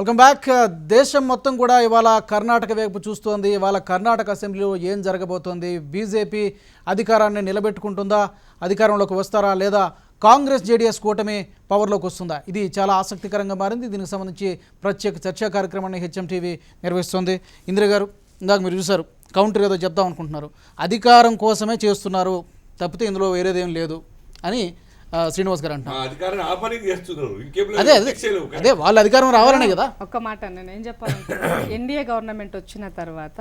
Welcome back. దేశం మొత్తం కూడా ఇవాళ కర్ణాటక వైపు చూస్తోంది. ఇవాళ కర్ణాటక అసెంబ్లీలో ఏం జరగబోతోంది? బీజేపీ అధికారాన్ని నిలబెట్టుకుంటుందా? అధికారంలోకి వస్తారా లేదా? కాంగ్రెస్ జేడీఎస్ కూటమి పవర్లోకి వస్తుందా? ఇది చాలా ఆసక్తికరంగా మారింది. దీనికి సంబంధించి ప్రత్యేక చర్చా కార్యక్రమాన్ని హెచ్ఎం టీవీ నిర్వహిస్తోంది. ఇందిర గారు ఇందాక మీరు చూశారు కౌంటర్ ఏదో చెప్దాం అనుకుంటున్నారు. అధికారం కోసమే చేస్తున్నారు. తప్పితే ఇందులో వేరేదేం లేదు అని శ్రీనివాస్ గారు అంటున్నారు. అదే అదే వాళ్ళ అధికారం రావాలనే కదా. ఒక్క మాట నేను ఏం చెప్పాలనుకుంటున్నాను ఎన్డీఏ గవర్నమెంట్ వచ్చిన తర్వాత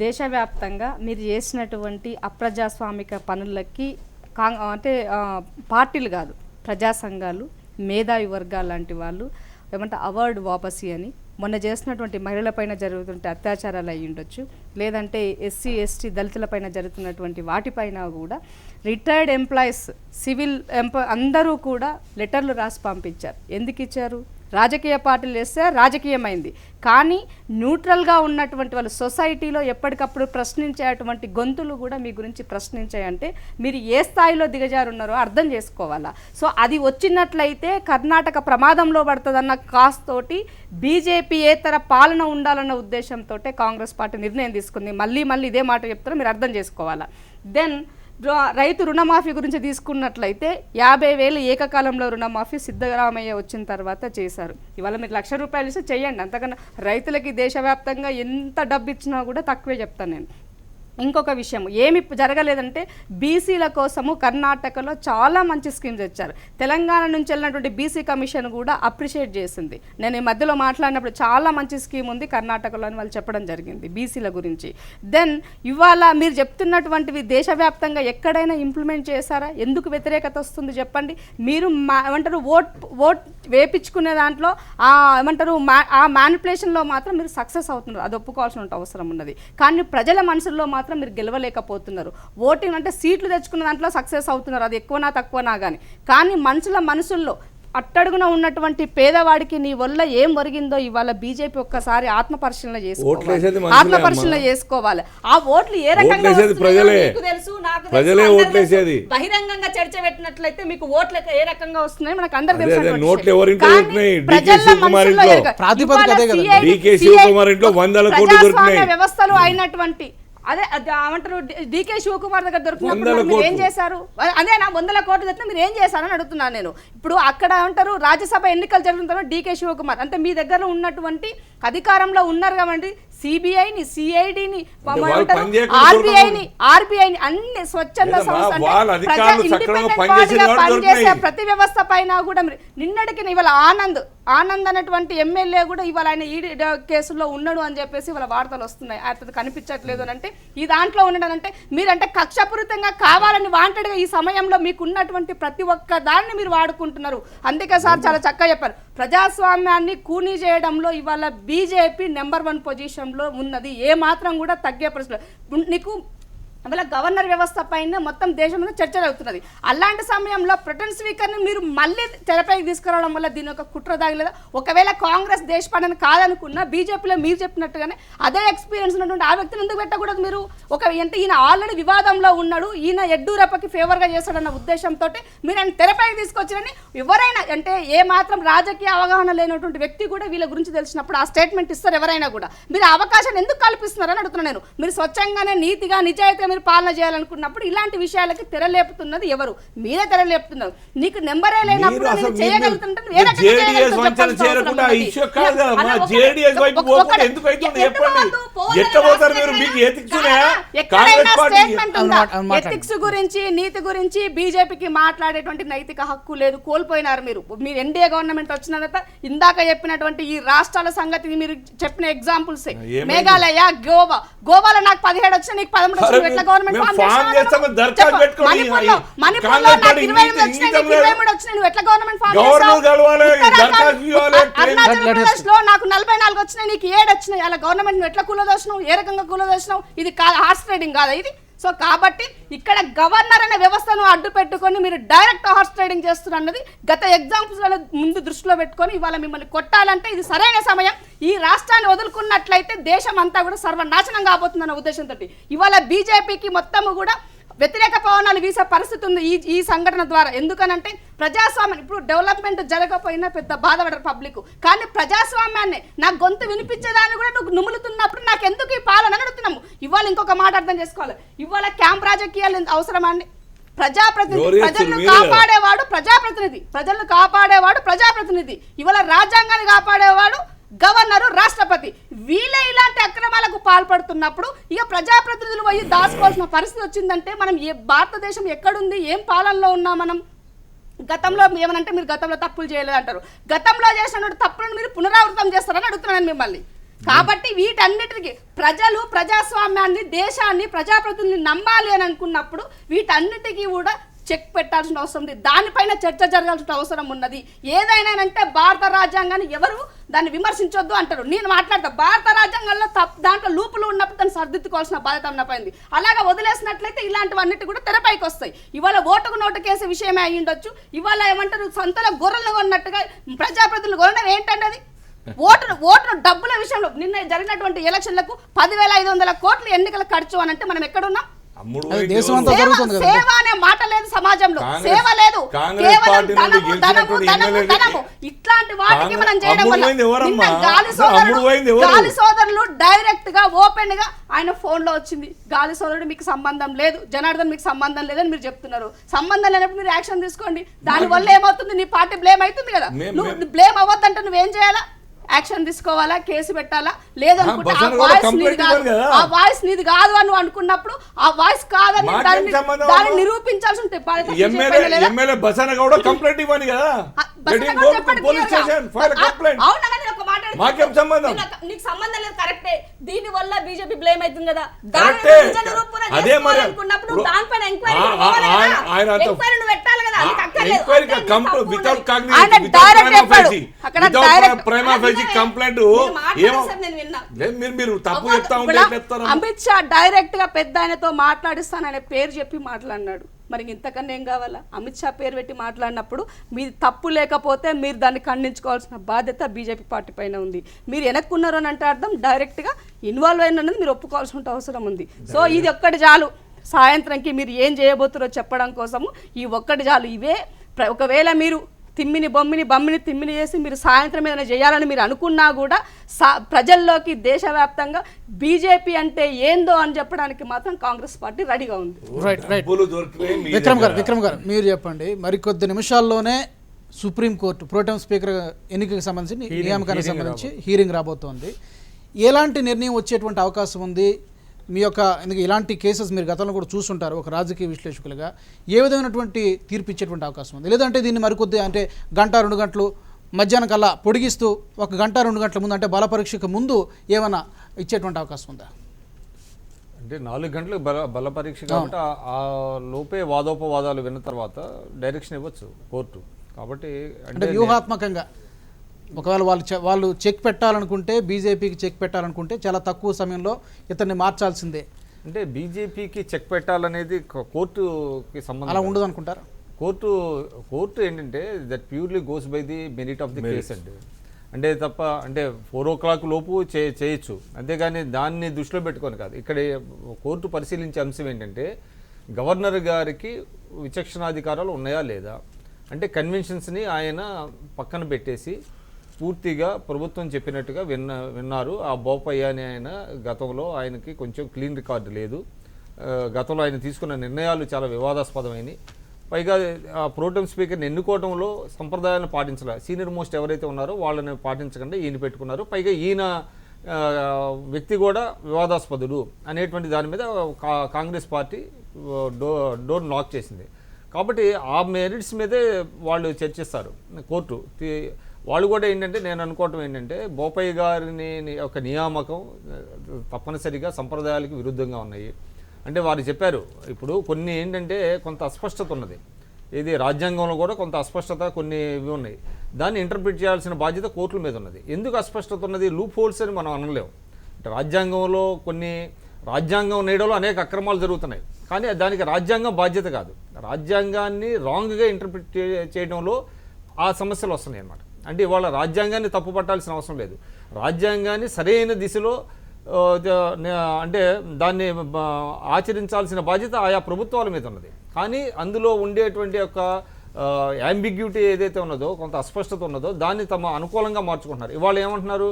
దేశవ్యాప్తంగా మీరు చేసినటువంటి అప్రజాస్వామిక పనులకి కాంగ్ అంటే పార్టీలు కాదు ప్రజా సంఘాలు మేధావి వర్గాలు లాంటి వాళ్ళు ఏమంటే అవార్డు వాపసి అని మొన్న చేసినటువంటి మహిళలపైన జరుగుతుంటే అత్యాచారాలు అయి ఉండొచ్చు. లేదంటే ఎస్సీ ఎస్టీ దళితులపైన జరుగుతున్నటువంటి వాటిపైన కూడా రిటైర్డ్ ఎంప్లాయీస్ సివిల్ ఎంప్లాయ్ అందరూ కూడా లెటర్లు రాసి పంపించారు. ఎందుకు ఇచ్చారు? రాజకీయ పార్టీలు వేస్తే రాజకీయమైంది. కానీ న్యూట్రల్గా ఉన్నటువంటి వాళ్ళు సొసైటీలో ఎప్పటికప్పుడు ప్రశ్నించేటువంటి గొంతులు కూడా మీ గురించి ప్రశ్నించాయంటే మీరు ఏ స్థాయిలో దిగజారున్నారో అర్థం చేసుకోవాలా. సో అది వచ్చినట్లయితే కర్ణాటక ప్రమాదంలో పడుతుందన్న కాస్ తోటి బీజేపీ ఏతర పాలన ఉండాలన్న ఉద్దేశంతో కాంగ్రెస్ పార్టీ నిర్ణయం తీసుకుంది. మళ్ళీ మళ్ళీ ఇదే మాట చెప్తారో మీరు అర్థం చేసుకోవాలా. దెన్ రైతు రుణమాఫీ గురించి తీసుకున్నట్లయితే యాభై వేలు ఏకకాలంలో రుణమాఫీ సిద్ధరామయ్య వచ్చిన తర్వాత చేశారు. ఇవాళ మీరు లక్ష రూపాయలు ఇస్తే చేయండి. అంతకన్నా రైతులకి దేశవ్యాప్తంగా ఎంత డబ్బు ఇచ్చినా కూడా తక్కువే చెప్తాను నేను. ఇంకొక విషయం. ఏమి జరగలేదంటే బీసీల కోసము కర్ణాటకలో చాలా మంచి స్కీమ్స్ ఇచ్చారు. తెలంగాణ నుంచి వెళ్ళినటువంటి బీసీ కమిషన్ కూడా అప్రిషియేట్ చేసింది. నేను ఈ మధ్యలో మాట్లాడినప్పుడు చాలా మంచి స్కీమ్ ఉంది కర్ణాటకలో అని వాళ్ళు చెప్పడం జరిగింది బీసీల గురించి. దెన్ ఇవాళ మీరు చెప్తున్నటువంటివి దేశవ్యాప్తంగా ఎక్కడైనా ఇంప్లిమెంట్ చేశారా? ఎందుకు వ్యతిరేకత వస్తుంది చెప్పండి. మీరు మా ఏమంటారు ఓట్ ఓట్ వేపించుకునే దాంట్లో ఆ ఏమంటారు మా ఆ మ్యానిపులేషన్లో మాత్రం మీరు సక్సెస్ అవుతున్నారు. అది ఒప్పుకోవాల్సిన అవసరం ఉన్నది. కానీ ప్రజల మనసుల్లో మాత్రం మీరు గెలవలేకపోతున్నారు. ఓటింగ్ అంటే సీట్లు తెచ్చుకున్న దాంట్లో సక్సెస్ అవుతున్నారు. అది ఎక్కువనా తక్కువనా కానీ కానీ మనుషుల మనసుల్లో అట్టడుగున ఉన్నటువంటి పేదవాడికి నీ వల్ల ఏం ఒరిగిందో ఇవాళ బీజేపీ ఒక్కసారి ఆత్మ పరిశీలన ఓట్లేసేది చేసుకోవాలి మనుషులే ఆత్మ అమ్మా. పరిశీలన చేసుకోవాలి. ఆ ఓట్లు ఏ రకంగా తెలుసు నాకు. బహిరంగంగా చర్చ పెట్టినట్లయితే మీకు ఓట్లు ఏ రకంగా వస్తున్నాయో మనకు అందరికి అదే, తెలుసు. వ్యవస్థలో అయినటువంటి అదే ఏమంటారు డీకే శివకుమార్ దగ్గర దొరికినప్పుడు మీరు ఏం చేశారు అదే నా వందల కోట్లు తెచ్చినా మీరు ఏం చేశారని అడుగుతున్నాను నేను ఇప్పుడు అక్కడ అంటారు రాజ్యసభ ఎన్నికలు జరుగుతున్న డీకే శివకుమార్ అంటే మీ దగ్గర ఉన్నటువంటి అధికారంలో ఉన్నారు కాబట్టి సిబిఐని సిఐడిని ఆర్బీఐని ఆర్బీఐని అన్ని స్వచ్ఛంద లేదమ్మా, సంస్థ అంటే వాళ్ళ ప్రజా అధికారులు సక్రమంగా ఇండిపెండెంట్ పనిచేసిన బాడీగా వాళ్ళు పనిచేసే. ప్రతి వ్యవస్థ పైన కూడా నిన్నటికి ఇవాళ ఆనంద్ ఆనంద్ అనేటువంటి ఎమ్మెల్యే కూడా ఇవాళ ఆయన ఈడీ కేసులో ఉన్నాడు అని చెప్పేసి ఇవాళ వార్తలు వస్తున్నాయి. అతను కనిపించట్లేదు అని అంటే ఈ దాంట్లో ఉండడం అంటే మీరంటే కక్షపూరితంగా కావాలని వాంటెడ్గా ఈ సమయంలో మీకు ఉన్నటువంటి ప్రతి ఒక్క దాన్ని మీరు వాడుకుంటున్నారు. అందుకే సార్ చాలా చక్కగా చెప్పారు. ప్రజాస్వామ్యాన్ని కూనీ చేయడంలో ఇవాళ బీజేపీ నెంబర్ వన్ పొజిషన్లో ఉన్నది. ఏ మాత్రం కూడా తగ్గే పరిస్థితి నీకు అందువల్ల గవర్నర్ వ్యవస్థ పైన మొత్తం దేశం మీద చర్చ జరుగుతున్నది. అలాంటి సమయంలో ప్రొటెన్ స్పీకర్ని మీరు మళ్ళీ తెరపైకి తీసుకురావడం వల్ల దీని ఒక కుట్ర దాగలేదా? ఒకవేళ కాంగ్రెస్ దేశపాండని కాదనుకున్నా బీజేపీలో మీరు చెప్పినట్టుగానే అదే ఎక్స్పీరియన్స్ ఉన్నటువంటి ఆ వ్యక్తిని ఎందుకు పెట్టకూడదు మీరు? ఒక అంటే ఈయన ఆల్రెడీ వివాదంలో ఉన్నాడు ఈయన ఎడ్డూరప్పకి ఫేవర్గా చేస్తాడన్న ఉద్దేశంతో మీరు ఆయన తెరపైకి తీసుకొచ్చారని ఎవరైనా అంటే ఏ మాత్రం రాజకీయ అవగాహన లేనటువంటి వ్యక్తి కూడా వీళ్ళ గురించి తెలిసినప్పుడు ఆ స్టేట్మెంట్ ఇస్తారు ఎవరైనా కూడా. మీరు అవకాశాన్ని ఎందుకు కల్పిస్తున్నారని అడుగుతున్నాను నేను. మీరు స్వచ్ఛంగానే నీతిగా నిజాయితీ మీరు పాలన చేయాలనుకున్నప్పుడు ఇలాంటి విషయాలకి తెరలేపుతున్నది ఎవరు? మీరే తెరలేపుతున్నారు. నీకు నెంబరే లేనప్పుడు. ఎథిక్స్ గురించి నీతి గురించి బీజేపీకి మాట్లాడేటువంటి నైతిక హక్కు లేదు కోల్పోయినారు మీరు. మీరు ఎన్డీఏ గవర్నమెంట్ వచ్చిన తర్వాత ఇందాక చెప్పినటువంటి ఈ రాష్ట్రాల సంగతి మీరు చెప్పిన ఎగ్జాంపుల్స్? మేఘాలయ గోవా. గోవాలో నాకు పదిహేడు వచ్చిన నీకు పదమూడు వచ్చిన గవర్నమెంట్ ఫామ్ ఫామ్ చేసినావు చేస్తాము, నువ్వు? దరఖాస్తు చెప్పు. పెట్టుకొని మణిపూర్లో ఈ మణిపూర్లో కాంగ్రెస్ నాకు పార్టీ ఇరవై ఎనిమిది ఇంగితం వచ్చినాయి నీకు లేదు. ఇరవై మూడు వచ్చినాయి నువ్వు ఎట్లా గవర్నమెంట్ ఫామ్ అరుణాచల్ ప్రదేశ్లో నాకు నలభై నాలుగు వచ్చినాయి నీకు ఏడు వచ్చినాయి అలా గవర్నమెంట్ నువ్వు ఎట్లా కూలదోసినావు ఏ రకంగా కూలదోసినావు ఇది హార్స్ ట్రేడింగ్ కాదా ఇది సో కాబట్టి ఇక్కడ గవర్నర్ అనే వ్యవస్థను అడ్డు పెట్టుకొని మీరు డైరెక్ట్ హార్స్ ట్రేడింగ్ చేస్తున్నారు అన్నది గత ఎగ్జాంపుల్స్ ముందు దృష్టిలో పెట్టుకొని ఇవాళ మిమ్మల్ని కొట్టాలంటే ఇది సరైన సమయం. ఈ రాష్ట్రాన్ని వదులుకున్నట్లయితే దేశం అంతా కూడా సర్వనాశనం కాబోతుందన్న ఉద్దేశంతో ఇవాళ బీజేపీకి మొత్తము కూడా వ్యతిరేక పవనాలు వీసే పరిస్థితి ఉంది ఈ ఈ సంఘటన ద్వారా. ఎందుకనంటే ప్రజాస్వామ్యం ఇప్పుడు డెవలప్మెంట్ జరగకపోయినా పెద్ద బాధపడరు పబ్లిక్ కానీ ప్రజాస్వామ్యాన్ని నా గొంతు వినిపించేదాన్ని కూడా నువ్వు నుములుతున్నప్పుడు నాకు ఎందుకు ఈ పాలన అడుగుతున్నాము. ఇవాళ ఇంకొక మాట అర్థం చేసుకోవాలి. ఇవాళ క్యాంప్ రాజకీయాలు అవసరమా అండి ప్రజాప్రతినిధి? ప్రజలను. కాపాడేవాడు ప్రజాప్రతినిధి ప్రజలను కాపాడేవాడు ప్రజాప్రతినిధి. ఇవాళ రాజ్యాంగాన్ని కాపాడేవాడు గవర్నరు రాష్ట్రపతి వీళ్ళే ఇలాంటి అక్రమాలకు పాల్పడుతున్నప్పుడు ఇక ప్రజాప్రతినిధులు పోయి దాచుకోవాల్సిన పరిస్థితి వచ్చిందంటే మనం ఏ భారతదేశం ఎక్కడుంది ఏం పాలనలో ఉన్నాం మనం? గతంలో ఏమనంటే మీరు గతంలో తప్పులు చేయలేదు అంటారు. గతంలో చేసిన తప్పులను మీరు పునరావృతం చేస్తారని అడుగుతున్నాను మిమ్మల్ని. కాబట్టి వీటన్నిటికి ప్రజలు ప్రజాస్వామ్యాన్ని దేశాన్ని ప్రజాప్రతినిధుల్ని నమ్మాలి అని అనుకున్నప్పుడు వీటన్నిటికీ కూడా చెక్ పెట్టాల్సిన అవసరం ఉంది. దానిపైన చర్చ జరగాల్సిన అవసరం ఉన్నది. ఏదైనా అంటే భారత రాజ్యాంగాన్ని ఎవరు దాన్ని విమర్శించొద్దు అంటారు. నేను మాట్లాడతా భారత రాజ్యాంగంలో తప్ దాంట్లో లూపులు ఉన్నప్పుడు దాన్ని సర్దిద్దుకోవాల్సిన బాధ్యత ఉన్నపోయింది అలాగా వదిలేసినట్లయితే ఇలాంటివన్నిటి కూడా తెరపైకి వస్తాయి. ఇవాళ ఓటుకు నోటు కేసు విషయమే అయ్యి ఉండొచ్చు. ఇవాళ ఏమంటారు సంతలో గొర్రెలు కొన్నట్టుగా ప్రజాప్రతినిధులు కొనడం ఏంటంటే అది ఓటు ఓటు డబ్బుల విషయంలో నిన్న జరిగినటువంటి ఎలక్షన్లకు పదివేల ఐదు వందల కోట్లు ఎన్నికల ఖర్చు అని అంటే మనం ఎక్కడున్నాం? సేవ జరుగుతుంది కదా. సేవ అనే మాట లేదు సమాజంలో సేవ లేదు కేవలం ధనము, ధనము, ధనము, ధనము. ఇట్లాంటి వాటికి మనం చేయడం వల్ల? నిన్న గాలి సోదరుడు? గాలి సోదరులు డైరెక్ట్గా ఓపెన్గా ఆయన ఫోన్లో వచ్చింది గాలి సోదరుడు మీకు సంబంధం లేదు జనార్దన్ మీకు సంబంధం లేదని మీరు చెప్తున్నారు సంబంధం లేనప్పుడు మీరు యాక్షన్ తీసుకోండి దాని వల్ల ఏమవుతుంది నీ పార్టీ బ్లేమ్ అవుతుంది కదా నువ్వు బ్లేమ్ అవ్వద్దంటే నువ్వేం చేయాలా యాక్షన్ తీసుకోవాలా కేసు పెట్టాలా లేదనుకుంటే ఆ వాయిస్ నీది కాదు. ఆ వాయిస్ నీది కాదు అని అనుకున్నప్పుడు ఆ వాయిస్ కాదని దాన్ని దాన్ని? నిరూపించాల్సి ఉంటుంది బసన కంప్లైంట్ కదా. అవునా మాకేం సంబంధం? నీకు- సంబంధం లేదు కరెక్టే దీని వల్ల బీజేపీ బ్లేమ్ అవుతుంది కదా కరెక్టే. అదే మరి. అనుకున్నప్పుడు దానిపైన ఎంక్వైరీ ఆయన- ఎంక్వైరీ పెట్టాలి కదా నీకు ఆ, అక్కర్లేదు. ఎంక్వైరీ అంటే నీ కంప్ల- తప్పు without ఉన్నది. cognizance, ఆయన without direct prima చెప్పాడు. facie. అక్కడ Without direct- prima అది facie నిజమే. complaint మీరు ఏమో- మాట్లాడేసారు నేను విన్నా. లేదు, మీరు మీరు తప్పు అవ్వదు. చెప్తా ఉంటే ఇప్పుడు ఎట్లా చెప్తారు అమిత్ షా డైరెక్ట్గా పెద్ద ఆయనతో మాట్లాడిస్తాననే పేరు చెప్పి మాట్లాడినాడు మరి ఇంతకన్నా ఏం కావాలా? అమిత్ షా పేరు పెట్టి మాట్లాడినప్పుడు మీది తప్పు లేకపోతే మీరు దాన్ని ఖండించుకోవాల్సిన బాధ్యత బీజేపీ పార్టీ పైన ఉంది. మీరు వెనక్కున్నారు అని అంటే అర్థం డైరెక్ట్గా ఇన్వాల్వ్ అయినది మీరు ఒప్పుకోవాల్సిన అవసరం ఉంది. సో ఇది ఒక్కటి చాలు. సాయంత్రంకి మీరు ఏం చేయబోతున్నారో చెప్పడం కోసము ఈ ఒక్కటి చాలు. ఇవే ప్ర- ఒకవేళ మీరు తిమ్మిని బొమ్మిని బమ్మిని తిమ్మిని చేసి మీరు సాయంత్రం ఏదైనా చేయాలని మీరు అనుకున్నా కూడా సా ప్రజల్లోకి దేశవ్యాప్తంగా బీజేపీ అంటే ఏందో అని చెప్పడానికి మాత్రం కాంగ్రెస్ పార్టీ రెడీగా ఉంది. రైట్ రైట్ విక్రమ్ గారు. విక్రమ్ గారు మీరు చెప్పండి. మరికొద్ది నిమిషాల్లోనే సుప్రీంకోర్టు ప్రోటెం స్పీకర్ ఎన్నికకి సంబంధించి నియామకానికి సంబంధించి హీరింగ్ రాబోతోంది. ఎలాంటి నిర్ణయం వచ్చేటువంటి అవకాశం ఉంది? మీ యొక్క ఎందుకు ఇలాంటి కేసెస్ మీరు గతంలో కూడా చూస్తుంటారు ఒక రాజకీయ విశ్లేషకులుగా ఏ విధమైనటువంటి తీర్పు ఇచ్చేటువంటి అవకాశం ఉంది? లేదంటే దీన్ని మరికొద్ది అంటే గంట రెండు గంటలు మధ్యాహ్నం కల్లా పొడిగిస్తూ ఒక గంట రెండు గంటల ముందు అంటే బల పరీక్షకు ముందు ఏమైనా ఇచ్చేటువంటి అవకాశం ఉందా? అంటే నాలుగు గంటలు బల బల పరీక్ష కాబట్టి ఆ- లోపే వాదోపవాదాలు విన్న తర్వాత డైరెక్షన్ ఇవ్వచ్చు కోర్టు. కాబట్టి అంటే వ్యూహాత్మకంగా. ఒకవేళ వాళ్ళు వాళ్ళు చెక్ పెట్టాలనుకుంటే బీజేపీకి చెక్ పెట్టాలనుకుంటే చాలా తక్కువ సమయంలో ఇతన్ని మార్చాల్సిందే. అంటే బీజేపీకి చెక్ పెట్టాలనేది కోర్టుకి సంబంధం అలా. ఉండదు అనుకుంటారు? కోర్టు కోర్టు ఏంటంటే that purely goes by the merit of the case అండి. అంటే తప్ప అంటే ఫోర్ ఓ క్లాక్ లోపు చే చేయొచ్చు. అంతేగాని దాన్ని దృష్టిలో పెట్టుకొని కాదు. ఇక్కడ కోర్టు పరిశీలించే అంశం ఏంటంటే గవర్నర్ గారికి విచక్షణాధికారాలు ఉన్నాయా లేదా? అంటే కన్వెన్షన్స్ని ఆయన పక్కన పెట్టేసి పూర్తిగా ప్రభుత్వం చెప్పినట్టుగా విన్న విన్నారు. ఆ బోపయ్య అనే ఆయన గతంలో ఆయనకి కొంచెం క్లీన్ రికార్డు లేదు. గతంలో ఆయన తీసుకున్న నిర్ణయాలు చాలా వివాదాస్పదమైనవి. పైగా ఆ ప్రోటం స్పీకర్ని ఎన్నుకోవడంలో సంప్రదాయాలను పాటించాల. సీనియర్ మోస్ట్ ఎవరైతే ఉన్నారో వాళ్ళని పాటించకుండా ఈయన పెట్టుకున్నారు. పైగా ఈయన వ్యక్తి కూడా వివాదాస్పదుడు అనేటువంటి దాని మీద కా- కాంగ్రెస్ పార్టీ డో డోర్ లాక్ చేసింది. కాబట్టి ఆ మెరిట్స్ మీదే వాళ్ళు చర్చిస్తారు. కోర్టు వాళ్ళు కూడా ఏంటంటే నేను అనుకోవటం ఏంటంటే బోపయ్య గారిని ఒక నియామకం తప్పనిసరిగా సంప్రదాయాలకు విరుద్ధంగా ఉన్నాయి. అంటే వారు చెప్పారు ఇప్పుడు కొన్ని ఏంటంటే కొంత అస్పష్టత ఉన్నది. ఇది రాజ్యాంగంలో కూడా కొంత అస్పష్టత కొన్ని ఇవి ఉన్నాయి. దాన్ని ఇంటర్ప్రిట్ చేయాల్సిన బాధ్యత కోర్టుల మీద ఉన్నది. ఎందుకు అస్పష్టత ఉన్నది? లూప్ హోల్స్ అని మనం అనలేము. అంటే రాజ్యాంగంలో కొన్ని రాజ్యాంగం నేయడంలో అనేక అక్రమాలు జరుగుతున్నాయి. కానీ దానికి రాజ్యాంగం బాధ్యత కాదు. రాజ్యాంగాన్ని రాంగ్గా ఇంటర్ప్రిట్ చేయడంలో ఆ సమస్యలు వస్తున్నాయి అన్నమాట అంటే ఇవాళ రాజ్యాంగాన్ని తప్పు పట్టాల్సిన అవసరం లేదు. రాజ్యాంగాన్ని సరైన దిశలో అంటే దాన్ని ఆచరించాల్సిన బాధ్యత ఆయా ప్రభుత్వాల మీద ఉన్నది. కానీ అందులో ఉండేటువంటి యొక్క యాంబిగ్యూటీ ఏదైతే ఉన్నదో కొంత అస్పష్టత ఉన్నదో దాన్ని తమ అనుకూలంగా మార్చుకుంటున్నారు. ఇవాళ ఏమంటున్నారు?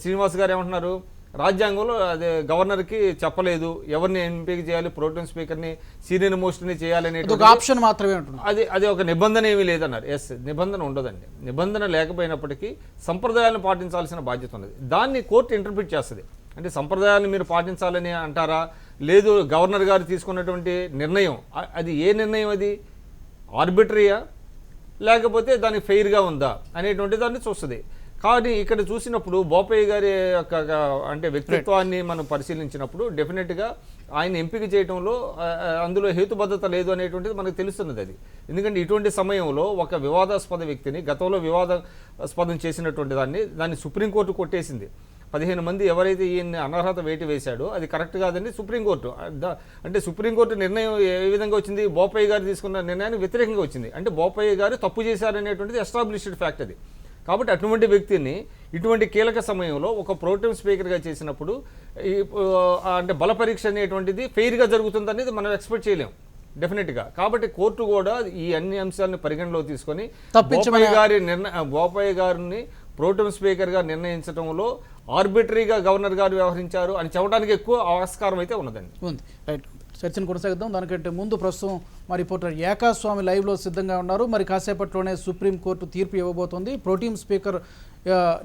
శ్రీనివాస్ గారు ఏమంటున్నారు? రాజ్యాంగంలో అదే గవర్నర్కి చెప్పలేదు. ఎవరిని ఎంపిక చేయాలి ప్రోటోన్ స్పీకర్ని సీనియర్ మోస్ట్ని చేయాలనే ఆప్షన్ మాత్రమే ఉంటుంది అది అది ఒక నిబంధన ఏమీ లేదన్నారు. ఎస్ నిబంధన ఉండదండి. నిబంధన లేకపోయినప్పటికీ సంప్రదాయాలను పాటించాల్సిన బాధ్యత ఉన్నది. దాన్ని కోర్టు ఇంటర్ప్రిట్ చేస్తుంది. అంటే సంప్రదాయాలను మీరు పాటించాలని అంటారా? లేదు గవర్నర్ గారు తీసుకున్నటువంటి నిర్ణయం. అది ఏ నిర్ణయం అది? ఆర్బిటరీయా లేకపోతే దానికి ఫెయిర్గా ఉందా? అనేటువంటి దాన్ని చూస్తుంది. కానీ ఇక్కడ చూసినప్పుడు బోపయ్య గారి యొక్క అంటే వ్యక్తిత్వాన్ని మనం పరిశీలించినప్పుడు డెఫినెట్గా ఆయన ఎంపిక చేయడంలో అందులో హేతుబద్ధత లేదు అనేటువంటిది మనకు తెలుస్తున్నది అది. ఎందుకంటే ఇటువంటి సమయంలో ఒక వివాదాస్పద వ్యక్తిని గతంలో వివాదాస్పదం చేసినటువంటి దాన్ని దాన్ని సుప్రీంకోర్టు కొట్టేసింది. పదిహేను మంది ఎవరైతే ఈయన్ని అనర్హత వేటు వేశాడో అది కరెక్ట్ కాదని సుప్రీంకోర్టు. అంటే సుప్రీంకోర్టు నిర్ణయం ఏ విధంగా వచ్చింది బోపయ్య గారు తీసుకున్న నిర్ణయానికి వ్యతిరేకంగా వచ్చింది. అంటే బోపయ్య గారు తప్పు చేశారనేటువంటిది ఎస్టాబ్లిష్డ్ ఫ్యాక్ట్ అది. కాబట్టి అటువంటి వ్యక్తిని ఇటువంటి కీలక సమయంలో ఒక ప్రోటోన్ స్పీకర్గా చేసినప్పుడు అంటే బల పరీక్ష అనేటువంటిది ఫెయిర్గా జరుగుతుందనేది మనం ఎక్స్పెక్ట్ చేయలేం. డెఫినెట్గా కాబట్టి కోర్టు కూడా ఈ అన్ని అంశాలను పరిగణలో తీసుకొని బోపయ్య గారి నిర్ణయ బోపయ్య గారిని ప్రోటోన్ స్పీకర్గా నిర్ణయించడంలో ఆర్బిటరీగా గవర్నర్ గారు వ్యవహరించారు అని చెప్పడానికి ఎక్కువ ఆస్కారం అయితే ఉన్నదండి. ఉంది. రైట్. చర్చను కొనసాగిద్దాం. దానికంటే ముందు ప్రస్తుతం మా రిపోర్టర్ ఏకాస్వామి లైవ్లో సిద్ధంగా ఉన్నారు. మరి కాసేపట్లోనే సుప్రీంకోర్టు తీర్పు ఇవ్వబోతోంది. ప్రోటీన్ స్పీకర్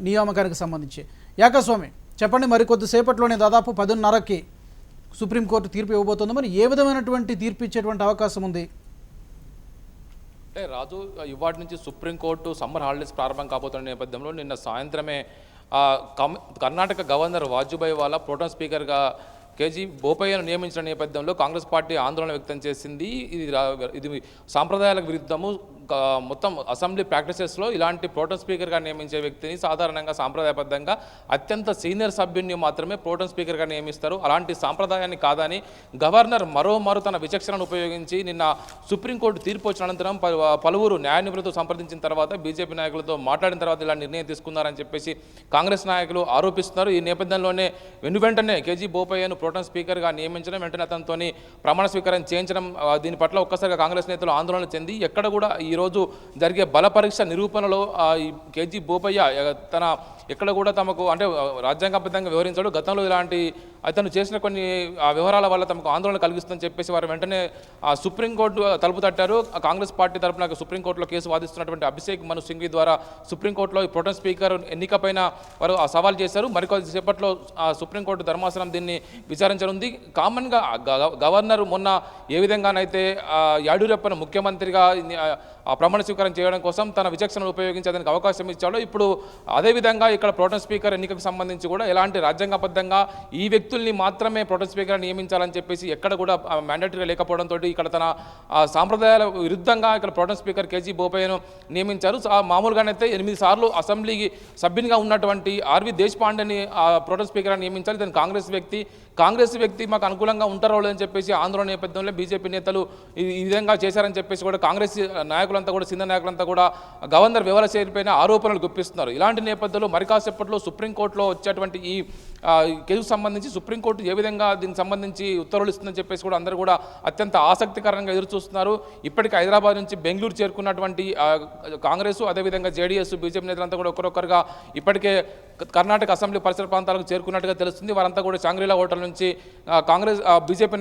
నియామకానికి సంబంధించి. ఏకాస్వామి చెప్పండి మరి కొద్దిసేపట్లోనే దాదాపు పదిన్నరకి సుప్రీంకోర్టు తీర్పు ఇవ్వబోతోంది. మరి ఏ విధమైనటువంటి తీర్పు ఇచ్చేటువంటి అవకాశం ఉంది? అంటే రాజు ఇవాటి నుంచి సుప్రీంకోర్టు సమ్మర్ హాలిడేస్ ప్రారంభం కాబోతున్న నేపథ్యంలో నిన్న సాయంత్రమే కమ్- కర్ణాటక గవర్నర్ వాజుబాయి వాలా ప్రోటోన్ స్పీకర్గా కేజీ బోపయ్యను నియమించిన నేపథ్యంలో కాంగ్రెస్ పార్టీ ఆందోళన వ్యక్తం చేసింది. ఇది ఇది సాంప్రదాయాలకు విరుద్ధము. మొత్తం అసెంబ్లీ ప్రాక్టీసెస్లో ఇలాంటి ప్రోటోన్ స్పీకర్గా నియమించే వ్యక్తిని సాధారణంగా సాంప్రదాయబద్ధంగా అత్యంత సీనియర్ సభ్యుని మాత్రమే ప్రోటోన్ స్పీకర్గా నియమిస్తారు. అలాంటి సాంప్రదాయాన్ని కాదని గవర్నర్ మరోమారు తన విచక్షణను ఉపయోగించి నిన్న సుప్రీంకోర్టు తీర్పు వచ్చిన అనంతరం ప- పలువురు న్యాయ నిపుణులతో సంప్రదించిన తర్వాత బీజేపీ నాయకులతో మాట్లాడిన తర్వాత ఇలా నిర్ణయం తీసుకున్నారని చెప్పేసి కాంగ్రెస్ నాయకులు ఆరోపిస్తున్నారు. ఈ నేపథ్యంలోనే వెను వెంటనే కేజీ బోపయ్యను ప్రోటోన్ స్పీకర్గా నియమించడం వెంటనే అతనితోని ప్రమాణ స్వీకారం చేయించడం దీని పట్ల ఒక్కసారిగా కాంగ్రెస్ నేతలు ఆందోళన చెంది ఎక్కడ కూడా ఈ ఈరోజు జరిగే బల పరీక్ష నిరూపణలో ఆ, ఈ కేజీ బోపయ్య తన ఎక్కడ కూడా తమకు అంటే రాజ్యాంగబద్ధంగా వివరించాడు గతంలో ఇలాంటి అతను చేసిన కొన్ని ఆ వివరాల వల్ల తమకు ఆందోళన కలిగిస్తుందని చెప్పేసి వారు వెంటనే ఆ సుప్రీంకోర్టు తలుపు తట్టారు. ఆ కాంగ్రెస్ పార్టీ తరపున సుప్రీంకోర్టులో కేసు వాదిస్తున్నటువంటి అభిషేక్ మను సింఘ్వి ద్వారా సుప్రీంకోర్టులో ఈ ప్రొటెం స్పీకర్ ఎన్నికపైన వారు ఆ సవాల్ చేశారు. మరికొద్ది సేపట్లో ఆ సుప్రీంకోర్టు ధర్మాసనం దీన్ని విచారించనుంది. కామన్గా గ- గవర్నర్ మొన్న ఏ విధంగానైతే ఆ, యడ్యూరప్పను ముఖ్యమంత్రిగా ప్రమాణ స్వీకారం చేయడం కోసం తన విచక్షణను ఉపయోగించి అతనికి అవకాశం ఇచ్చాడో ఇప్పుడు అదేవిధంగా ఇక్కడ ప్రోటోన్ స్పీకర్ ఎన్నికకు సంబంధించి కూడా ఎలాంటి రాజ్యాంగబద్ధంగా ఈ వ్యక్తుల్ని మాత్రమే ప్రోటోన్ స్పీకర్ నియమించాలని చెప్పేసి ఎక్కడ కూడా మ్యాండేటరీ లేకపోవడంతో ఇక్కడ తన సాంప్రదాయాల విరుద్ధంగా ఇక్కడ ప్రోటోన్ స్పీకర్ కేజీ బోపయ్యను నియమించారు. మామూలుగానైతే ఎనిమిది సార్లు అసెంబ్లీకి సభ్యునిగా ఉన్నటువంటి ఆర్వి దేశపాండేని ఆ ప్రోటోన్ స్పీకర్ నియమించాలి. ఇతను కాంగ్రెస్ వ్యక్తి కాంగ్రెస్ వ్యక్తి మాకు అనుకూలంగా ఉంటారో లేదని చెప్పేసి ఆందోళన నేపథ్యంలో బీజేపీ నేతలు ఈ విధంగా చేశారని చెప్పేసి కూడా కాంగ్రెస్ నాయకులంతా కూడా సింధ నాయకులంతా కూడా గవర్నర్ వివర చేరిపోయిన ఆరోపణలు గుప్పిస్తున్నారు. ఇలాంటి నేపథ్యంలో మరి కాసేపట్లో సుప్రీంకోర్టులో వచ్చేటువంటి ఈ కేసుకు సంబంధించి సుప్రీంకోర్టు ఏ విధంగా దీనికి సంబంధించి ఉత్తర్వులు ఇస్తుందని చెప్పేసి కూడా అందరూ కూడా అత్యంత ఆసక్తికరంగా ఎదురుచూస్తున్నారు. ఇప్పటికి హైదరాబాద్ నుంచి బెంగళూరు చేరుకున్నటువంటి కాంగ్రెస్ అదేవిధంగా జేడీఎస్ బీజేపీ నేతలంతా కూడా ఒకరొకరుగా ఇప్పటికే కర్ణాటక అసెంబ్లీ పరిసర ప్రాంతాలకు చేరుకున్నట్టుగా తెలుస్తుంది. వారంతా కూడా శాంగ్రీలా హోటల్ నుంచి కాంగ్రెస్ బీజేపీ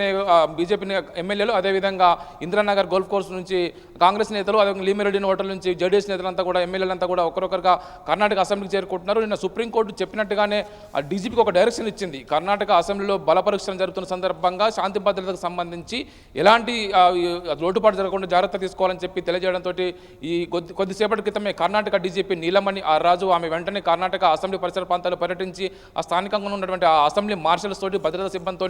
బీజేపీ ఎమ్మెల్యేలు అదేవిధంగా ఇందిరానగర్ గోల్ఫ్ కోర్స్ నుంచి కాంగ్రెస్ నేతలు అదేవిధంగా లీమిరెడ్డిని హోటల్ నుంచి జేడీఎస్ నేతలంతా కూడా ఎమ్మెల్యేలంతా కూడా ఒకరొకరుగా కర్ణాటక అసెంబ్లీకి చేరుకుంటున్నారు. నిన్న సుప్రీంకోర్టు చెప్పినట్టుగానే ఆ డీజీపీకి ఒక డైరెక్షన్ ఇచ్చింది. కర్ణాటక అసెంబ్లీలో బల పరీక్షలు జరుగుతున్న సందర్భంగా శాంతి భద్రతకు సంబంధించి ఎలాంటి లోటుపాటు జరగకుండా జాగ్రత్త తీసుకోవాలని చెప్పి తెలియజేయడంతో ఈ కొద్ది కొద్దిసేపటి క్రితమే కర్ణాటక డీజీపీ నీలమణి ఆ రాజు ఆమె వెంటనే కర్ణాటక అసెంబ్లీ పరిసర ప్రాంతాలు పర్యటించి ఆ స్థానికంగా ఉన్నటువంటి ఆ అసెంబ్లీ మార్షల్స్ తోటి భద్రతా సిబ్బందితో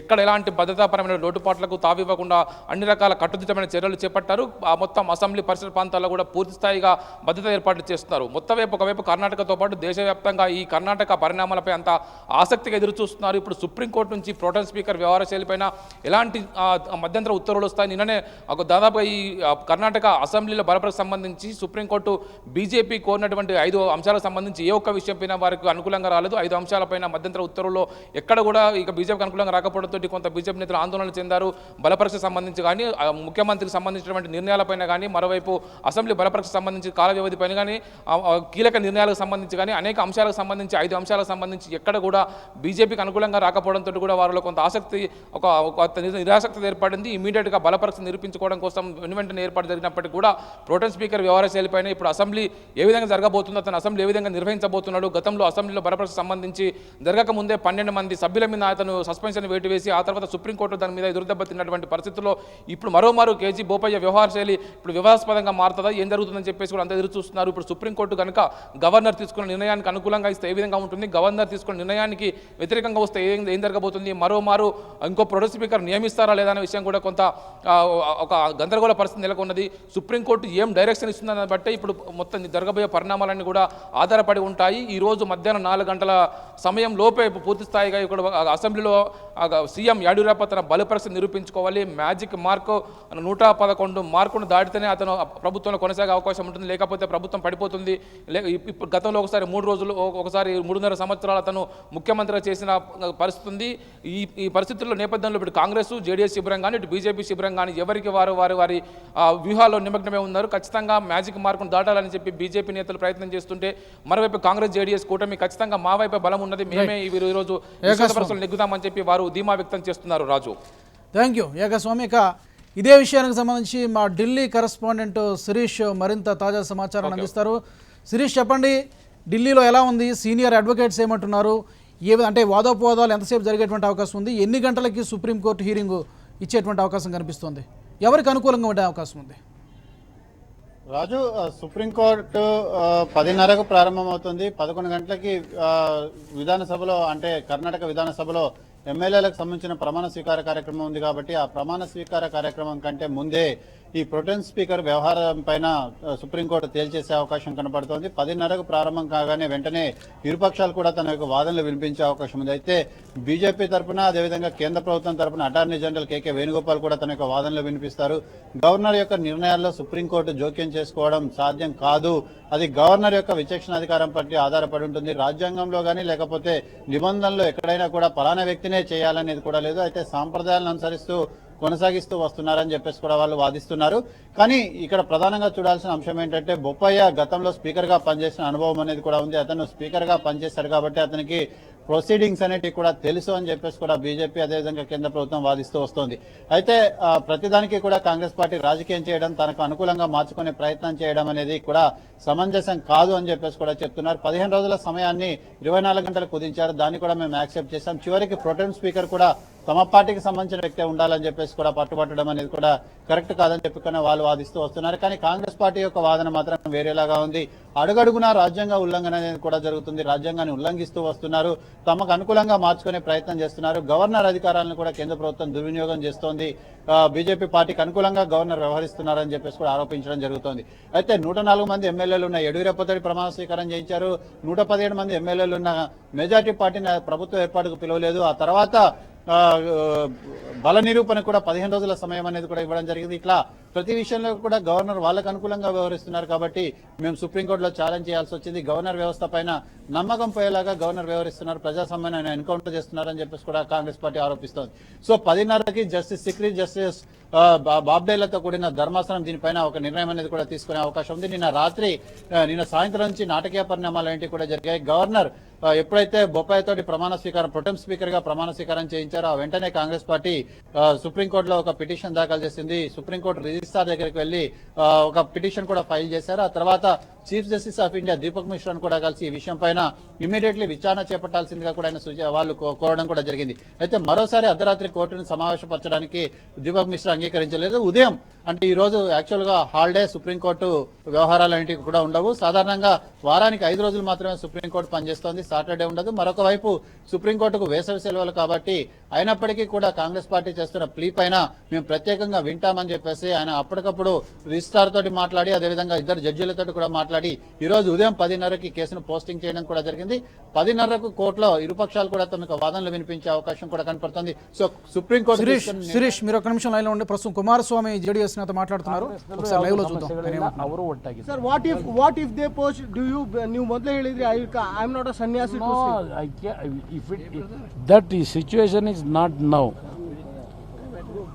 ఎక్కడ ఎలాంటి భద్రతాపరమైన లోటుపాట్లకు తావివ్వకుండా అన్ని రకాల కట్టుదిట్టమైన చర్యలు చేపట్టారు. ఆ మొత్తం అసెంబ్లీ పరిసర ప్రాంతాల్లో కూడా పూర్తి స్థాయిగా భద్రత ఏర్పాట్లు చేస్తున్నారు. మొత్తం వైపు ఒకవైపు కర్ణాటకతో పాటు దేశవ్యాప్తంగా ఈ కర్ణాటక పరిణామాలపై అంత ఆసక్తిగా ఎదురు చూస్తున్నారు ఇప్పుడు సుప్రీంకోర్టు నుంచి ప్రోటోన్ స్పీకర్ వ్యవహార శైలిపైన ఎలాంటి మధ్యంతర ఉత్తర్వులు వస్తాయి? నిన్ననే ఒక దాదాపుగా ఈ కర్ణాటక అసెంబ్లీలో బలపరకు సంబంధించి సుప్రీంకోర్టు బీజేపీ కోరినటువంటి ఐదు అంశాలకు సంబంధించి ఏ ఒక్క విషయం పైన వారికి అనుకూలంగా రాలేదు. ఐదు అంశాలపైన మధ్యంతర ఉత్తర్వుల్లో ఎక్కడ కూడా ఇక బీజేపీకి అనుకూలంగా రాకపోవడంతో కొంత బీజేపీ నేతలు ఆందోళన చెందారు. బలపరీక్ష సంబంధించి కానీ ముఖ్యమంత్రికి సంబంధించినటువంటి నిర్ణయాలపైన కానీ మరోవైపు అసెంబ్లీ బలపరీక్ష సంబంధించి కాల వ్యవధి పైన కానీ కీలక నిర్ణయాలకు సంబంధించి కానీ అనేక అంశాలకు సంబంధించి ఐదు అంశాలకు సంబంధించి ఎక్కడ కూడా బీజేపీకి అనుకూలంగా రాకపోవడంతో కూడా వారిలో కొంత ఆసక్తి ఒక నిరాసక్తి ఏర్పడింది. ఇమీడియట్గా బలపరీక్ష నిరూపించుకోవడం కోసం వెను వెంటనే ఏర్పాటు జరిగినప్పటికీ కూడా ప్రోటన్ స్పీకర్ వ్యవహార శైలిపైన ఇప్పుడు అసెంబ్లీ ఏ విధంగా జరగబోతుందో అతను అసెంబ్లీ ఏ విధంగా నిర్వహించబోతున్నాడు గతంలో అసెంబ్లీలో బలపరీక్ష సంబంధించి జరగక ముందే పన్నెండు మంది సభ్యుల మీద అతను సస్పెన్షన్ వేటు వేసి ఆ తర్వాత సుప్రీంకోర్టు దాని మీద ఎదురుదెబ్బ తిన్నటువంటి పరిస్థితుల్లో ఇప్పుడు మరోమారు కేజీ బోపయ్య వ్యవహార శైలి ఇప్పుడు వివాదాస్పదంగా మారుతుందా? ఏం జరుగుతుందని చెప్పేసి కూడా అంతా ఎదురు చూస్తున్నారు. ఇప్పుడు సుప్రీంకోర్టు కనుక గవర్నర్ తీసుకున్న నిర్ణయానికి అనుకూలంగా ఇస్తే ఏ విధంగా ఉంటుంది? గవర్నర్ తీసుకున్న నిర్ణయానికి వ్యతిరేకంగా వస్తే ఏం ఏం జరగబోతుంది? మరోమారు ఇంకో ప్రొడక్ట్ స్పీకర్ నియమిస్తారా లేదా అనే విషయం కూడా కొంత ఒక గందరగోళ పరిస్థితి నెలకొన్నది. సుప్రీంకోర్టు ఏం డైరెక్షన్ ఇస్తుందని బట్టే ఇప్పుడు మొత్తం జరగబోయే పరిణామాలన్నీ కూడా ఆధారపడి ఉంటాయి. ఈ రోజు మధ్యాహ్నం నాలుగు గంటల సమయం లోపే పూర్తి స్థాయిగా ఇక్కడ అసెంబ్లీలో సీఎం యడ్యూరప్ప తన బలపరిస్థితి నిరూపించుకోవాలి. మ్యాజిక్ మార్క్ నూట పదకొండు మార్కును దాటితేనే అతను ప్రభుత్వంలో కొనసాగే అవకాశం ఉంటుంది. లేకపోతే ప్రభుత్వం పడిపోతుంది. ఇప్పుడు గతంలో ఒకసారి మూడు రోజులు ఒక- ఒకసారి మూడున్నర సంవత్సరాలు అతను ముఖ్యమంత్రిగా చేసిన పరిస్థితి ఉంది ఈ ఈ పరిస్థితుల్లో నేపథ్యంలో ఇప్పుడు కాంగ్రెస్ జేడీఎస్ శిబిరం కానీ ఇటు బీజేపీ శిబిరం కానీ ఎవరికి వారు వారి వారి వ్యూహాల్లో నిమగ్నమై ఉన్నారు. ఖచ్చితంగా మ్యాజిక్ మార్కును దాటాలని చెప్పి బీజేపీ నేతలు ప్రయత్నం చేస్తుంటే మరోవైపు కాంగ్రెస్ జేడీఎస్ కూటమి ఖచ్చితంగా మా వైపే బలం ఉన్నది. మేమే ఈ ఈరోజు నెగ్గుదామని చెప్పి వారు ధీమా వ్యక్తం చేస్తున్నారు రాజు. థ్యాంక్ యూ ఏకస్వామి ఇక ఇదే విషయానికి సంబంధించి మా ఢిల్లీ కరెస్పాండెంట్ శిరీష్ మరింత తాజా సమాచారాన్ని అందిస్తారు. శిరీష్ చెప్పండి ఢిల్లీలో ఎలా ఉంది? సీనియర్ అడ్వకేట్స్ ఏమంటున్నారు? ఏ అంటే వాదోపవాదాలు ఎంతసేపు జరిగేటువంటి అవకాశం ఉంది? ఎన్ని గంటలకి సుప్రీంకోర్టు హీరింగ్ ఇచ్చేటువంటి అవకాశం కనిపిస్తుంది? ఎవరికి అనుకూలంగా ఉండే అవకాశం ఉంది? రాజు సుప్రీంకోర్టు పదిన్నరకు ప్రారంభమవుతుంది. పదకొండు గంటలకి విధానసభలో అంటే కర్ణాటక విధానసభలో ఎమ్మెల్యేలకు సంబంధించిన ప్రమాణ స్వీకార కార్యక్రమం ఉంది కాబట్టి ఆ ప్రమాణ స్వీకార కార్యక్రమం కంటే ముందే ఈ ప్రొటెన్ స్పీకర్ వ్యవహారం పైన సుప్రీంకోర్టు తేల్చేసే అవకాశం కనపడుతోంది పదిన్నరకు ప్రారంభం కాగానే వెంటనే ఇరుపక్షాలు కూడా తన యొక్క వాదనలు వినిపించే అవకాశం ఉంది. అయితే బీజేపీ తరపున అదేవిధంగా కేంద్ర ప్రభుత్వం తరపున అటార్నీ జనరల్ కేకే వేణుగోపాల్ కూడా తన యొక్క వాదనలు వినిపిస్తారు. గవర్నర్ యొక్క నిర్ణయాల్లో సుప్రీంకోర్టు జోక్యం చేసుకోవడం సాధ్యం కాదు. అది గవర్నర్ యొక్క విచక్షణ అధికారం పట్టి ఆధారపడి ఉంటుంది. రాజ్యాంగంలో కానీ లేకపోతే నిబంధనలో ఎక్కడైనా కూడా పలానా వ్యక్తిని చేయాలనేది కూడా లేదు. అయితే సాంప్రదాయాలను అనుసరిస్తూ కొనసాగిస్తూ వస్తున్నారని చెప్పేసి కూడా వాళ్ళు వాదిస్తున్నారు. కానీ ఇక్కడ ప్రధానంగా చూడాల్సిన అంశం ఏంటంటే బొప్పయ్య గతంలో స్పీకర్గా పనిచేసిన అనుభవం అనేది కూడా ఉంది. అతను స్పీకర్గా పనిచేశారు కాబట్టి అతనికి ప్రొసీడింగ్స్ అనేటివి కూడా తెలుసు అని చెప్పేసి కూడా బీజేపీ అదేవిధంగా కేంద్ర ప్రభుత్వం వాదిస్తూ వస్తోంది. అయితే ప్రతిదానికి కూడా కాంగ్రెస్ పార్టీ రాజకీయం చేయడం తనకు అనుకూలంగా మార్చుకునే ప్రయత్నం చేయడం అనేది కూడా సమంజసం కాదు అని చెప్పేసి కూడా చెప్తున్నారు. పదిహేను రోజుల సమయాన్ని ఇరవై నాలుగు గంటలు కుదించారు. దాన్ని కూడా మేము యాక్సెప్ట్ చేశాం. చివరికి ప్రొటెం స్పీకర్ కూడా తమ పార్టీకి సంబంధించిన వ్యక్తే ఉండాలని చెప్పేసి కూడా పట్టుబట్టడం అనేది కూడా కరెక్ట్ కాదని చెప్పుకున్న వాళ్ళు వాదిస్తూ వస్తున్నారు. కానీ కాంగ్రెస్ పార్టీ యొక్క వాదన మాత్రం వేరేలాగా ఉంది. అడుగడుగునా రాజ్యాంగ ఉల్లంఘన అనేది కూడా జరుగుతుంది. రాజ్యాంగాన్ని ఉల్లంఘిస్తూ వస్తున్నారు. తమకు అనుకూలంగా మార్చుకునే ప్రయత్నం చేస్తున్నారు. గవర్నర్ అధికారాలను కూడా కేంద్ర ప్రభుత్వం దుర్వినియోగం చేస్తోంది. ఆ, బీజేపీ పార్టీకి అనుకూలంగా గవర్నర్ వ్యవహరిస్తున్నారని చెప్పేసి కూడా ఆరోపించడం జరుగుతోంది. అయితే నూట నాలుగు మంది ఎమ్మెల్యేలు ఉన్న యడ్యూరప్పతోటి ప్రమాణ స్వీకారం చేయించారు. నూట పదిహేడు మంది ఎమ్మెల్యేలు ఉన్న మెజార్టీ పార్టీని ప్రభుత్వ ఏర్పాటుకు పిలవలేదు. ఆ తర్వాత బల నిరూపణ కూడా పదిహేను రోజుల సమయం అనేది కూడా ఇవ్వడం జరిగింది. ఇట్లా ప్రతి విషయంలో కూడా గవర్నర్ వాళ్ళకు అనుకూలంగా వ్యవహరిస్తున్నారు కాబట్టి మేము సుప్రీంకోర్టులో ఛాలెంజ్ చేయాల్సి వచ్చింది. గవర్నర్ వ్యవస్థ పైన నమ్మకం పోయేలాగా గవర్నర్ వ్యవహరిస్తున్నారు. ప్రజాస్వామ్యాన్ని ఆయన ఎన్కౌంటర్ చేస్తున్నారని చెప్పేసి కూడా కాంగ్రెస్ పార్టీ ఆరోపిస్తోంది. సో పదిన్నరకి జస్టిస్ సిక్రీ జస్టిస్ బా- బాబ్డేలతో కూడిన ధర్మాసనం దీనిపైన ఒక నిర్ణయం అనేది కూడా తీసుకునే అవకాశం ఉంది. నిన్న రాత్రి నిన్న సాయంత్రం నుంచి నాటకీయ పరిణామాలు ఏంటి కూడా జరిగాయి. గవర్నర్ ఎప్పుడైతే బొప్పాయి తోటి ప్రమాణ స్వీకారం ప్రొటెం స్పీకర్గా ప్రమాణ స్వీకారం చేయించారో ఆ వెంటనే కాంగ్రెస్ పార్టీ సుప్రీంకోర్టులో ఒక పిటిషన్ దాఖలు చేసింది. సుప్రీంకోర్టు రిజిస్ట్రార్ దగ్గరికి వెళ్ళి ఒక పిటిషన్ కూడా ఫైల్ చేశారు. ఆ తర్వాత chief justice of India Deepak మిశ్రాను కూడా కలిసి ఈ విషయం పైన ఇమీడియట్లీ విచారణ చేపట్టాల్సిందిగా కూడా ఆయన వాళ్ళు కోరడం కూడా జరిగింది. అయితే మరోసారి అర్ధరాత్రి కోర్టును సమావేశపరచడానికి దీపక్ మిశ్రా అంగీకరించలేదు. ఉదయం అంటే ఈ రోజు యాక్చువల్గా హాలిడే సుప్రీంకోర్టు వ్యవహారాలన్నిటికీ కూడా ఉండవు. సాధారణంగా వారానికి ఐదు రోజులు మాత్రమే సుప్రీంకోర్టు పనిచేస్తోంది. సాటర్డే ఉండదు. మరొక వైపు సుప్రీంకోర్టుకు వేసవి సెలవులు కాబట్టి అయినప్పటికీ కూడా కాంగ్రెస్ పార్టీ చేస్తున్న ప్లీ పైన మేము ప్రత్యేకంగా వింటామని చెప్పేసి ఆయన అప్పటికప్పుడు రిజిస్ట్రార్ తోటి మాట్లాడి అదేవిధంగా ఇద్దరు జడ్జిలతో కూడా మాట్లాడి ఈ రోజు ఉదయం పదిన్నరకి కేసును పోస్టింగ్ చేయడం కూడా జరిగింది పదిన్నరకు కోర్టులో ఇరుపక్షాలు కూడా తమకు వాదనలు వినిపించే అవకాశం కూడా కనపడుతుంది సో సుప్రీంకోర్టు శిరీష్ తీసుకున్న శిరీష్ మీరు ఒక నిమిషం లైన్లో ఉండి ప్రస్తుతం కుమారస్వామి జేడీఎస్ నేత మాట్లాడుతున్నారు ఒకసారి లైవ్ లో చూద్దాం ఆయన ఏమంటున్నారు. ಅವರು ಒಟ್ಟಾಗಿ sir what if what if they post do you ನೀವು ಮೊದಲೇ ಹೇಳಿದ್ರಿ I I am not a ಸನ್ಯಾಸಿ No, I ca if it, that is situation is not now.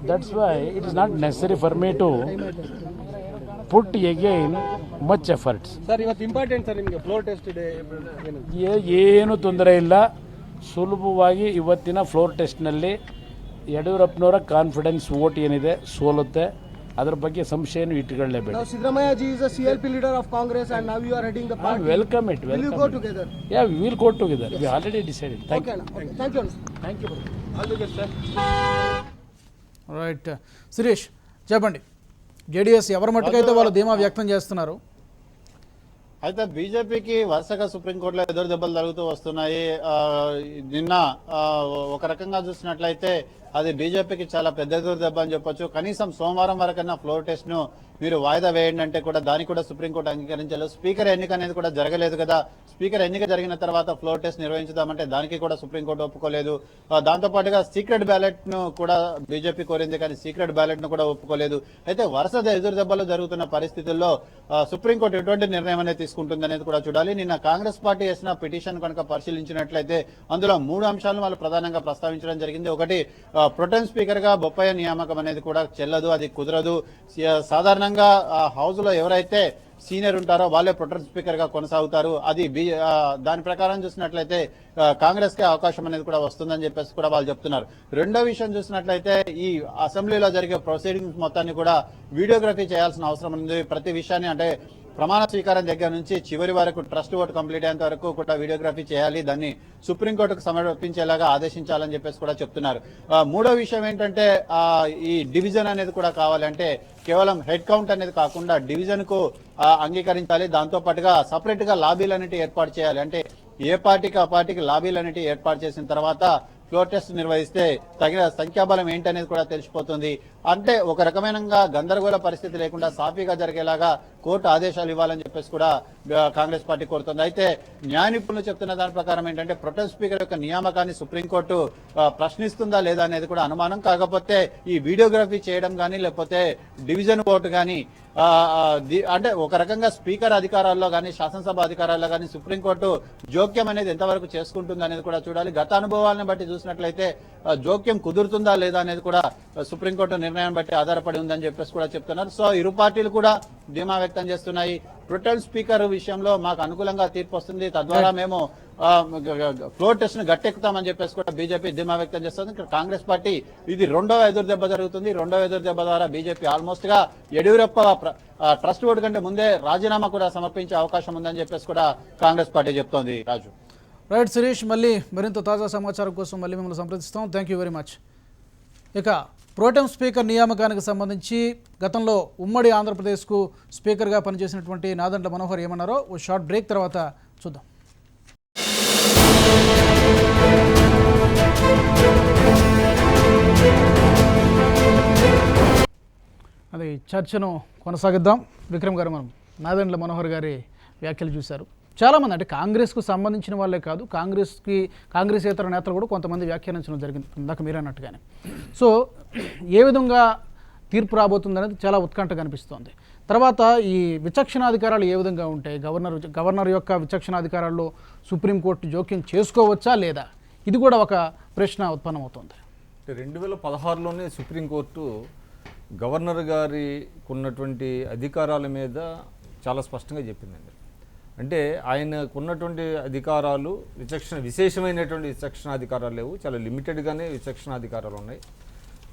That's why it is not necessary for me to put again much efforts. Sir ಇವತ್ತು important sir ನಿಮಗೆ floor test ಇದೆ ಏ- ಏನು ತೊಂದರೆ ಇಲ್ಲ ಸುಲಭವಾಗಿ ಇವತ್ತಿನ ಫ್ಲೋರ್ ಟೆಸ್ಟ್ನಲ್ಲಿ ಯಡಿಯೂರಪ್ಪನವರ ಕಾನ್ಫಿಡೆನ್ಸ್ ವೋಟ್ ಏನಿದೆ ಸೋಲುತ್ತೆ ಅದರ ಬಗ್ಗೆ ಸಂಶಯನೂ ಇಟ್ಟುಕೊಳ್ಳಲೇಬೇಡ ನಾವು Siddaramaiah ji is a C L P leader of Congress and now you are heading the party welcome it will you go welcome together yeah will go together we already decided thank okay you ಅಣ್ಣ thank you thank you all the best sir right Shirish చెప్పండి JDS ఎవరి మట్టుకైతే వాళ్ళు ధీమా వ్యక్తం చేస్తున్నారు అయితే బీజేపీకి వరుసగా సుప్రీంకోర్టులో ఎదురు దెబ్బలు జరుగుతూ వస్తున్నాయి. నిన్న ఒక రకంగా చూసినట్లయితే అది బీజేపీకి చాలా పెద్ద ఎదురు దెబ్బ అని చెప్పొచ్చు. కనీసం సోమవారం వరకన్నా ఫ్లోర్ టెస్ట్ను మీరు వాయిదా వేయండి అంటే కూడా దానికి కూడా సుప్రీంకోర్టు అంగీకరించలేదు. స్పీకర్ ఎన్నిక అనేది కూడా జరగలేదు కదా. స్పీకర్ ఎన్నిక జరిగిన తర్వాత ఫ్లోర్ టెస్ట్ నిర్వహించుదామంటే దానికి కూడా సుప్రీంకోర్టు ఒప్పుకోలేదు. దాంతో పాటుగా సీక్రెట్ బ్యాలెట్ను కూడా బీజేపీ కోరింది కానీ సీక్రెట్ బ్యాలెట్ను కూడా ఒప్పుకోలేదు. అయితే వరుస ఎదురు దెబ్బలు జరుగుతున్న పరిస్థితుల్లో సుప్రీంకోర్టు ఎటువంటి నిర్ణయం అనేది తీసుకుంటుంది అనేది కూడా చూడాలి. నిన్న కాంగ్రెస్ పార్టీ వేసిన పిటిషన్ కనుక పరిశీలించినట్లయితే అందులో మూడు అంశాలను వాళ్ళు ప్రధానంగా ప్రస్తావించడం జరిగింది. ఒకటి ప్రొటెన్ స్పీకర్గా బొప్పాయ నియామకం అనేది కూడా చెల్లదు అది కుదరదు. సాధారణంగా హౌస్లో ఎవరైతే సీనియర్ ఉంటారో వాళ్ళే ప్రొటెన్ స్పీకర్గా కొనసాగుతారు. అది బి దాని ప్రకారం చూసినట్లయితే కాంగ్రెస్కి అవకాశం అనేది కూడా వస్తుందని చెప్పేసి కూడా వాళ్ళు చెప్తున్నారు. రెండో విషయం చూసినట్లయితే ఈ అసెంబ్లీలో జరిగే ప్రొసీడింగ్స్ మొత్తాన్ని కూడా వీడియోగ్రఫీ చేయాల్సిన అవసరం ఉంది. ప్రతి విషయాన్ని అంటే ప్రమాణ స్వీకారం దగ్గర నుంచి చివరి వరకు ట్రస్ట్ ఓటు కంప్లీట్ అయ్యేంత వరకు కూడా వీడియోగ్రఫీ చేయాలి. దాన్ని సుప్రీంకోర్టుకు సమర్పించేలాగా ఆదేశించాలని చెప్పేసి కూడా చెప్తున్నారు. మూడో విషయం ఏంటంటే ఈ డివిజన్ అనేది కూడా కావాలంటే కేవలం హెడ్ కౌంట్ అనేది కాకుండా డివిజన్కు అంగీకరించాలి. దాంతో పాటుగా సపరేట్గా లాబీలు అనేవి ఏర్పాటు చేయాలి. అంటే ఏ పార్టీకి ఆ పార్టీకి లాబీలు అనేవి ఏర్పాటు చేసిన తర్వాత ఫ్లోర్ టెస్ట్ నిర్వహిస్తే తగిన సంఖ్యాబలం ఏంటనేది కూడా తెలిసిపోతుంది. అంటే ఒక రకమైన గందరగోళ పరిస్థితి లేకుండా సాఫీగా జరిగేలాగా కోర్టు ఆదేశాలు ఇవ్వాలని చెప్పేసి కూడా కాంగ్రెస్ పార్టీ కోరుతుంది. అయితే న్యాయ నిపుణులు చెప్తున్న దాని ప్రకారం ఏంటంటే ప్రొటెస్ట్ స్పీకర్ యొక్క నియామకాన్ని సుప్రీంకోర్టు ప్రశ్నిస్తుందా లేదా అనేది కూడా అనుమానం. కాకపోతే ఈ వీడియోగ్రఫీ చేయడం కానీ లేకపోతే డివిజన్ ఓటు కానీ అంటే ఒక రకంగా స్పీకర్ అధికారాల్లో కానీ శాసనసభ అధికారాల్లో కానీ సుప్రీంకోర్టు జోక్యం అనేది ఎంతవరకు చేసుకుంటుంది అనేది కూడా చూడాలి. గత అనుభవాలను బట్టి చూసినట్లయితే జోక్యం కుదురుతుందా లేదా అనేది కూడా సుప్రీంకోర్టు నిర్ణయం బట్టి ఆధారపడి ఉందని చెప్పేసి కూడా చెప్తున్నారు. సో ఇరు పార్టీలు కూడా ధీమా వ్యక్తం చేస్తున్నాయి. ప్రొటెల్ స్పీకర్ విషయంలో మాకు అనుకూలంగా తీర్పు వస్తుంది. తద్వారా మేము ఫ్లోర్ టెస్ట్ను గట్టెక్కుతామని చెప్పేసి కూడా బీజేపీ ధీమా వ్యక్తం చేస్తుంది. ఇక్కడ కాంగ్రెస్ పార్టీ ఇది రెండవ ఎదురు దెబ్బ జరుగుతుంది. రెండవ ఎదురు దెబ్బ ద్వారా బీజేపీ ఆల్మోస్ట్గా యడ్యూరప్ప ఆ, ట్రస్ట్ ఓటు కంటే ముందే రాజీనామా కూడా సమర్పించే అవకాశం ఉందని చెప్పేసి కూడా కాంగ్రెస్ పార్టీ చెప్తోంది. రాజు. రైట్ సురేష్ మళ్ళీ మరింత తాజా సమాచారం కోసం మళ్ళీ మిమ్మల్ని సంప్రదిస్తాం. థ్యాంక్ యూ వెరీ మచ్ ఇక ప్రోటెం స్పీకర్ నియామకానికి సంబంధించి గతంలో ఉమ్మడి ఆంధ్రప్రదేశ్కు స్పీకర్గా పనిచేసినటువంటి నాదండ్ల మనోహర్ ఏమన్నారో ఓ షార్ట్ బ్రేక్ తర్వాత చూద్దాం. అది చర్చను కొనసాగిద్దాం. విక్రమ్ గారు మనం నాదండ్ల మనోహర్ గారి వ్యాఖ్యలు చూశారు. చాలామంది అంటే కాంగ్రెస్కు సంబంధించిన వాళ్ళే కాదు కాంగ్రెస్కి కాంగ్రెస్ ఇతర నేతలు కూడా కొంతమంది వ్యాఖ్యానించడం జరిగింది ఇందాక మీరు అన్నట్టుగానే. సో ఏ విధంగా తీర్పు రాబోతుంది అనేది చాలా ఉత్కంఠ కనిపిస్తోంది తర్వాత ఈ విచక్షణాధికారాలు ఏ విధంగా ఉంటాయి? గవర్నర్ గవర్నర్ యొక్క విచక్షణాధికారాల్లో సుప్రీంకోర్టు జోక్యం చేసుకోవచ్చా లేదా? ఇది కూడా ఒక ప్రశ్న ఉత్పన్నమవుతుంది. రెండు వేల పదహారులోనే సుప్రీంకోర్టు గవర్నర్ గారికి ఉన్నటువంటి అధికారాల మీద చాలా స్పష్టంగా చెప్పిందండి. అంటే ఆయనకు ఉన్నటువంటి అధికారాలు విచక్షణ విశేషమైనటువంటి విచక్షణ అధికారాలు లేవు. చాలా లిమిటెడ్గానే విచక్షణ అధికారాలు ఉన్నాయి.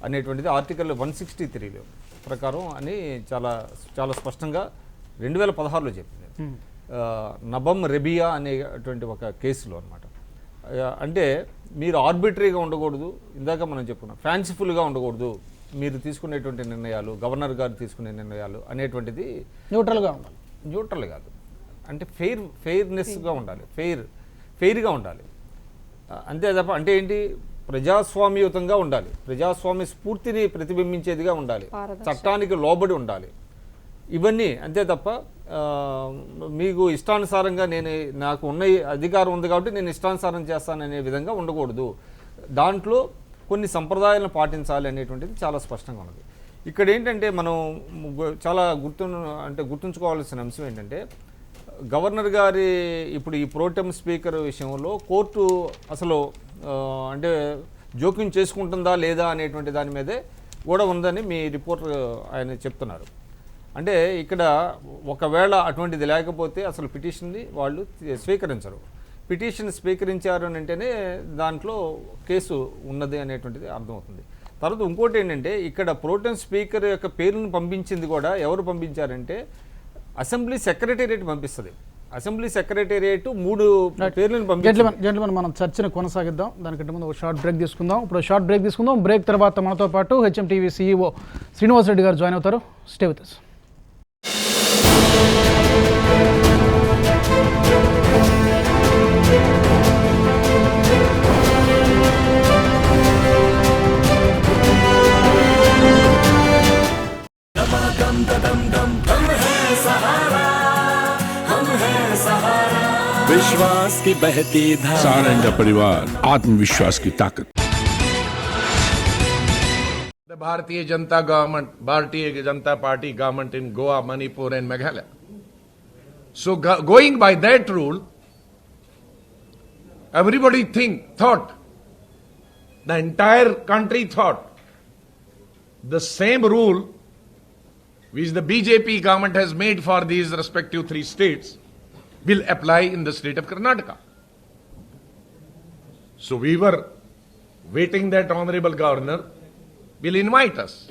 అనేటువంటిది ఆర్టికల్ వన్ సిక్స్టీ త్రీలో ప్రకారం అని చాలా చాలా స్పష్టంగా రెండు వేల పదహారులో చెప్పింది. ఆ, నబమ్ రెబియా అనేటువంటి ఒక కేసులో అనమాట అంటే మీరు ఆర్బిటరీగా ఉండకూడదు. ఇందాక మనం చెప్పుకున్నాం ఫ్యాన్సిఫుల్గా ఉండకూడదు. మీరు తీసుకునేటువంటి నిర్ణయాలు గవర్నర్ గారు తీసుకునే నిర్ణయాలు అనేటువంటిది న్యూట్రల్గా ఉండాలి. న్యూట్రల్ కాదు. అంటే ఫెయిర్ ఫెయిర్నెస్గా ఉండాలి. ఫెయిర్ ఫెయిర్గా ఉండాలి. అంతే తప్ప అంటే ఏంటి? ప్రజాస్వామ్యయుతంగా ఉండాలి. ప్రజాస్వామ్య స్ఫూర్తిని ప్రతిబింబించేదిగా ఉండాలి. చట్టానికి లోబడి ఉండాలి. ఇవన్నీ అంతే తప్ప మీకు ఇష్టానుసారంగా నేను నాకు ఉన్న అధికారం ఉంది కాబట్టి నేను ఇష్టానుసారం చేస్తాననే విధంగా ఉండకూడదు. దాంట్లో కొన్ని సంప్రదాయాలను పాటించాలి అనేటువంటిది చాలా స్పష్టంగా ఉన్నది. ఇక్కడ ఏంటంటే మనం చాలా గుర్తు అంటే గుర్తుంచుకోవాల్సిన అంశం ఏంటంటే గవర్నర్ గారి ఇప్పుడు ఈ ప్రోటెం స్పీకర్ విషయంలో కోర్టు అసలు అంటే జోక్యం చేసుకుంటుందా లేదా అనేటువంటి దాని మీదే కూడా ఉందని మీ రిపోర్టర్ ఆయన చెప్తున్నారు. అంటే ఇక్కడ ఒకవేళ అటువంటిది లేకపోతే అసలు పిటిషన్ని వాళ్ళు స్వీకరించరు. పిటిషన్ స్వీకరించారు అని అంటేనే దాంట్లో కేసు ఉన్నది అనేటువంటిది అర్థమవుతుంది. తర్వాత ఇంకోటి ఏంటంటే ఇక్కడ ప్రోటెన్ స్పీకర్ యొక్క పేరును పంపించింది కూడా ఎవరు పంపించారంటే అసెంబ్లీ సెక్రటేరియట్ పంపిస్తుంది. అసెంబ్లీ సెక్రటేరియట్ మూడు పేర్లను జెంట్లమెన్ జెంట్లమెన్ మనం చర్చను కొనసాగిద్దాం. దానికంటే ముందు ఒక షార్ట్ బ్రేక్ తీసుకుందాం. ఇప్పుడు షార్ట్ బ్రేక్ తీసుకుందాం. బ్రేక్ తర్వాత మనతో పాటు HM TV CEO Srinivas Reddy గారు జాయిన్ అవుతారు. స్టే విత్ विश्वास की बहती धारा। सारा इंडिया परिवार आत्मविश्वास की ताकत। भारतीय Janata government Bharatiya Janata party government in Goa Manipur and Meghalaya. So going by that rule everybody think thought the entire country thought the same rule which the BJP government has made for these respective three states will apply in the state of Karnataka. So, we were waiting that honorable governor will invite us.